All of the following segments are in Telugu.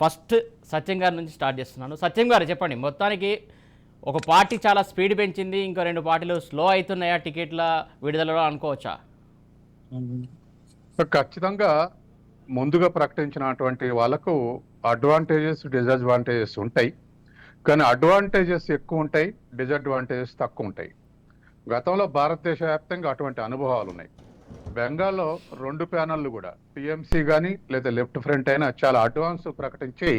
ఫస్ట్ సత్యం గారి నుంచి స్టార్ట్ చేస్తున్నాను. సత్యం గారు చెప్పండి మొత్తానికి ఒక పార్టీ చాలా స్పీడ్ పెంచింది ఇంకో రెండు పార్టీలు స్లో అవుతున్నాయా టికెట్ల విడుదలలో అనుకోవచ్చా? సో ఖచ్చితంగా ముందుగా ప్రకటించినటువంటి వాళ్ళకు అడ్వాంటేజెస్ డిసడ్వాంటేజెస్ ఉంటాయి. కానీ అడ్వాంటేజెస్ ఎక్కువ ఉంటాయి డిసడ్వాంటేజెస్ తక్కువ ఉంటాయి. గతంలో భారతదేశ వ్యాప్తంగా అటువంటి అనుభవాలు ఉన్నాయి. బెంగాల్లో రెండు ప్యానళ్ళు కూడా టీఎంసీ కానీ లేదా లెఫ్ట్ ఫ్రంట్ అయినా చాలా అడ్వాన్స్ ప్రకటించి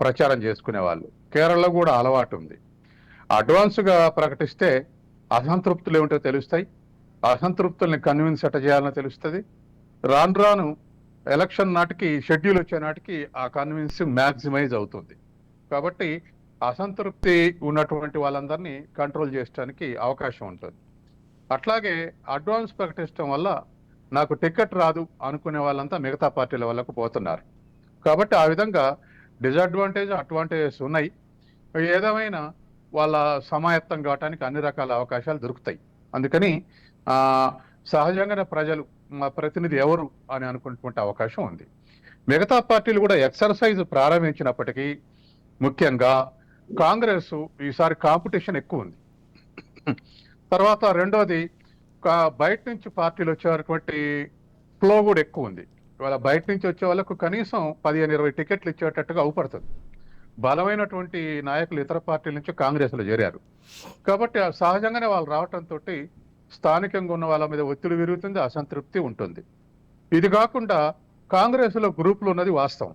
ప్రచారం చేసుకునే వాళ్ళు. కేరళలో కూడా అలవాటు ఉంది. అడ్వాన్స్గా ప్రకటిస్తే అసంతృప్తులు ఏమిటో తెలుస్తాయి. అసంతృప్తుల్ని కన్విన్స్ ఎట చేయాలని తెలుస్తుంది. రాను రాను ఎలక్షన్ నాటికి షెడ్యూల్ వచ్చే నాటికి ఆ కన్విన్స్ మ్యాక్సిమైజ్ అవుతుంది. కాబట్టి అసంతృప్తి ఉన్నటువంటి వాళ్ళందరినీ కంట్రోల్ చేయడానికి అవకాశం ఉంటుంది. అట్లాగే అడ్వాన్స్ ప్రకటించడం వల్ల నాకు టికెట్ రాదు అనుకునే వాళ్ళంతా మిగతా పార్టీల వాళ్ళకు పోతున్నారు. కాబట్టి ఆ విధంగా డిసడ్వాంటేజ్ అడ్వాంటేజెస్ ఉన్నాయి. ఏదేమైనా వాళ్ళ సమాయత్తం కావడానికి అన్ని రకాల అవకాశాలు దొరుకుతాయి. అందుకని సహజంగానే ప్రజలు మా ప్రతినిధి ఎవరు అని అనుకున్నటువంటి అవకాశం ఉంది. మిగతా పార్టీలు కూడా ఎక్సర్సైజ్ ప్రారంభించినప్పటికీ ముఖ్యంగా కాంగ్రెస్ ఈసారి కాంపిటీషన్ ఎక్కువ ఉంది. తర్వాత రెండోది బయట నుంచి పార్టీలు వచ్చేటువంటి ఫ్లో కూడా ఎక్కువ ఉంది. ఇవాళ బయట నుంచి వచ్చే వాళ్ళకు కనీసం పదిహేను ఇరవై టికెట్లు ఇచ్చేటట్టుగా అవుపడుతుంది. బలమైనటువంటి నాయకులు ఇతర పార్టీల నుంచి కాంగ్రెస్లో చేరారు. కాబట్టి సహజంగానే వాళ్ళు రావటంతో స్థానికంగా ఉన్న వాళ్ళ మీద ఒత్తిడి పెరుగుతుంది అసంతృప్తి ఉంటుంది. ఇది కాకుండా కాంగ్రెస్లో గ్రూపులు ఉన్నది వాస్తవం.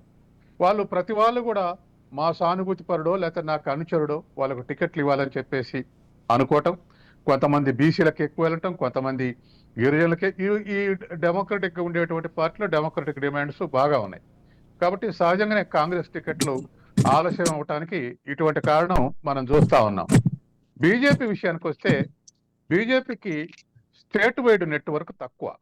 వాళ్ళు ప్రతి వాళ్ళు కూడా మా సానుభూతిపరుడో లేకపోతే నాకు అనుచరుడో వాళ్ళకు టికెట్లు ఇవ్వాలని చెప్పేసి అనుకోవటం కొంతమంది బీసీలకు ఎక్కువ వెళ్ళటం కొంతమంది గిరిజనులకే. ఈ- ఈ డెమోక్రటిక్ ఉండేటువంటి పార్టీలో డెమోక్రటిక్ డిమాండ్స్ బాగా ఉన్నాయి. కాబట్టి సహజంగానే కాంగ్రెస్ టికెట్లు ఆలస్యం అవటానికి ఇటువంటి కారణం మనం చూస్తూ ఉన్నాం. బీజేపీ విషయానికి వస్తే బీజేపీకి స్టేట్ వైడ్ నెట్వర్క్ తక్కువ.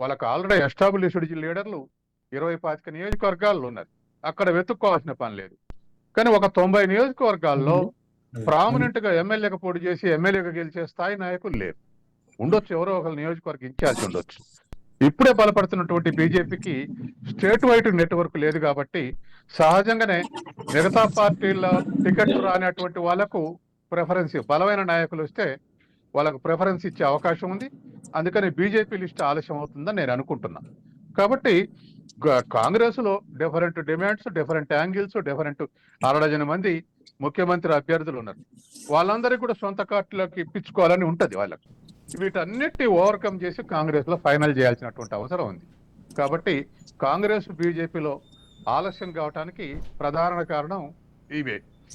వాళ్ళకి ఆల్రెడీ ఎస్టాబ్లిష్డ్ లీడర్లు ఇరవై పాతిక నియోజకవర్గాల్లో ఉన్నారు. అక్కడ వెతుక్కోవాల్సిన పని లేదు. కానీ ఒక తొంభై నియోజకవర్గాల్లో ప్రామినెంట్గా ఎమ్మెల్యేగా పోటీ చేసి ఎమ్మెల్యేగా గెలిచే స్థాయి నాయకులు లేరు. ఉండొచ్చు ఎవరో ఒకరు నియోజకవర్గ ఇన్ఛార్జ్ ఉండొచ్చు. ఇప్పుడే బలపడుతున్నటువంటి బీజేపీకి స్టేట్ వైడ్ నెట్వర్క్ లేదు కాబట్టి సహజంగానే మిగతా పార్టీల టికెట్ రానటువంటి వాళ్ళకు ప్రిఫరెన్స్ బలమైన నాయకులు వస్తే వాళ్ళకు ప్రిఫరెన్స్ ఇచ్చే అవకాశం ఉంది. అందుకని బీజేపీ లిస్ట్ ఆలస్యం అవుతుందని నేను అనుకుంటున్నాను కాబట్టి కాంగ్రెస్లో different demands different angles different అరడజన మంది ముఖ్యమంత్రి అభ్యర్థులు ఉన్నారు. వాళ్ళందరికీ కూడా సొంత కార్డులోకి ఇప్పించుకోవాలని ఉంటది వాళ్ళకి. వీటన్నిటి ఓవర్కమ్ చేసి కాంగ్రెస్లో ఫైనల్ చేయాల్సినటువంటి అవసరం ఉంది. కాబట్టి కాంగ్రెస్ బీజేపీలో ఆలస్యం కావటానికి ప్రధాన కారణం ఇవే.